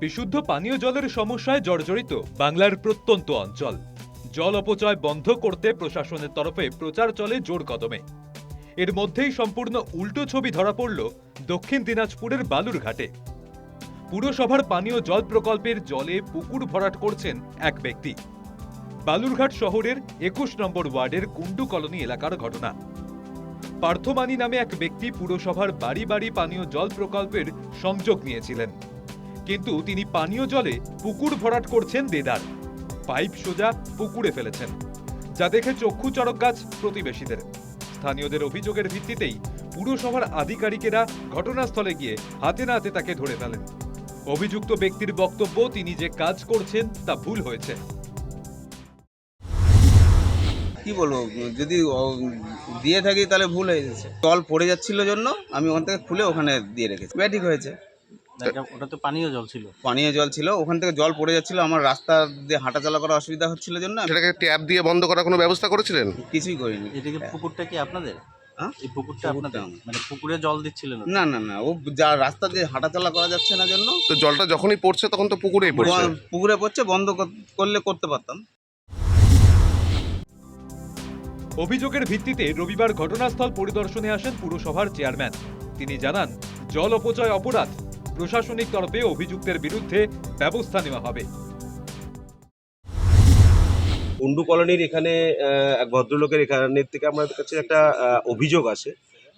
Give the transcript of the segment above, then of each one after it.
বিশুদ্ধ পানীয় জলের সমস্যায় জর্জরিত বাংলার প্রত্যন্ত অঞ্চল। জল অপচয় বন্ধ করতে প্রশাসনের তরফে প্রচার চলে জোর কদমে। এর মধ্যেই সম্পূর্ণ উল্টো ছবি ধরা পড়ল দক্ষিণ দিনাজপুরের বালুরঘাটে। পুরসভার পানীয় জল প্রকল্পের জলে পুকুর ভরাট করছেন এক ব্যক্তি। বালুরঘাট শহরের একুশ নম্বর ওয়ার্ডের কুন্ডু কলোনি এলাকার ঘটনা। পার্থমানি নামে এক ব্যক্তি পুরসভার বাড়ি বাড়ি পানীয় জল প্রকল্পের সংযোগ নিয়েছিলেন। কিন্তু তিনি পানীয় জলে পুকুর ভরাট করছেন দেদার। পাইপ সোজা পুকুরে ফেলেছেন, যা দেখে চক্ষু চড়ক গাছ প্রতিবেশীদের। স্থানীয়দের অভিযোগের ভিত্তিতেই পুরসভার আধিকারিকেরা ঘটনাস্থলে গিয়ে হাতে নাতে তাকে ধরে ফেলেন। অভিযুক্ত ব্যক্তির বক্তব্য, তিনি যে কাজ করছেন তা ভুল হয়েছে। কি বলব, যদি দিয়ে থাকি তাহলে ভুল হয়ে যাচ্ছে জল পড়ে যাচ্ছিল জন্য আমি ওখান থেকে খুলে ওখানে দিয়ে রেখেছি। ব্যাটিক হয়েছে। ওটা তো পানীয় জল ছিল। পানীয় জল ছিল ওখান থেকে জল পড়ে যাচ্ছিল আমার রাস্তা দিয়ে হাঁটা চলা করা অসুবিধা হচ্ছিল জন্য। সেটাকে ট্যাপ দিয়ে বন্ধ করার কোনো ব্যবস্থা করেছিলেন? কিছুই করিনি। এদিকে পুকুরটা কি আপনাদের? হ্যাঁ? এই পুকুরটা পুকুরটা আপনাদের? মানে পুকুরে জল দিচ্ছিলেন না না না ও যা রাস্তা দিয়ে হাঁটা চলা করা যাচ্ছে না জন্য। তো জলটা যখনই পড়ছে তখন তো পুকুরেই পড়ছে। পুকুরে পড়ছে বন্ধ করলে করতে পারতাম। অভিযোগের ভিত্তিতে রবিবার ঘটনাস্থল পরিদর্শনে আসেন পুরসভার চেয়ারম্যান। তিনি জানান জল অপচয় অপরাধ প্রশাসনিক তরফে অভিযুক্তের বিরুদ্ধে ব্যবস্থা নেওয়া হবে। কুন্ডু কলোনির এখানে এক ভদ্রলোকের এখানের থেকে আমাদের কাছে একটা অভিযোগ আসে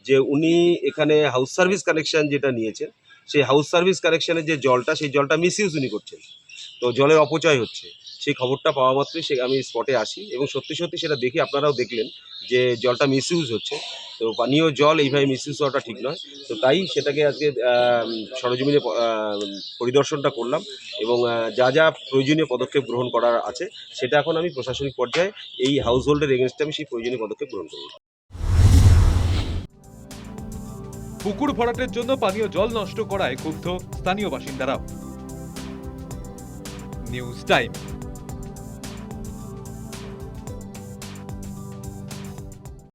যে উনি এখানে হাউস সার্ভিস কানেকশন যেটা নিয়েছেন, সেই হাউস সার্ভিস কানেকশনের যে জলটা, সেই জলটা মিসইউজ উনি করছেন। তো জলের অপচয় হচ্ছে। সেই খবরটা পাওয়া মাত্রই সে, আমি স্পটে আসি এবং সত্যি সত্যি সেটা দেখি আপনারাও দেখলেন যে জলটা মিসইউজ হচ্ছে। তো পানীয় জল এইভাবে মিসইউজ হওয়াটা ঠিক নয়। তো তাই সেটাকে আজকে সরজমিনে পরিদর্শনটা করলাম এবং যা যা প্রয়োজনীয় পদক্ষেপ গ্রহণ করার আছে সেটা এখন আমি প্রশাসনিক পর্যায়ে এই হাউস হোল্ডের এগেনস্টে আমি সেই প্রয়োজনীয় পদক্ষেপ গ্রহণ করব। পুকুর ভরাটের জন্য পানীয় জল নষ্ট করায় ক্ষুব্ধ স্থানীয় বাসিন্দারাও। News time.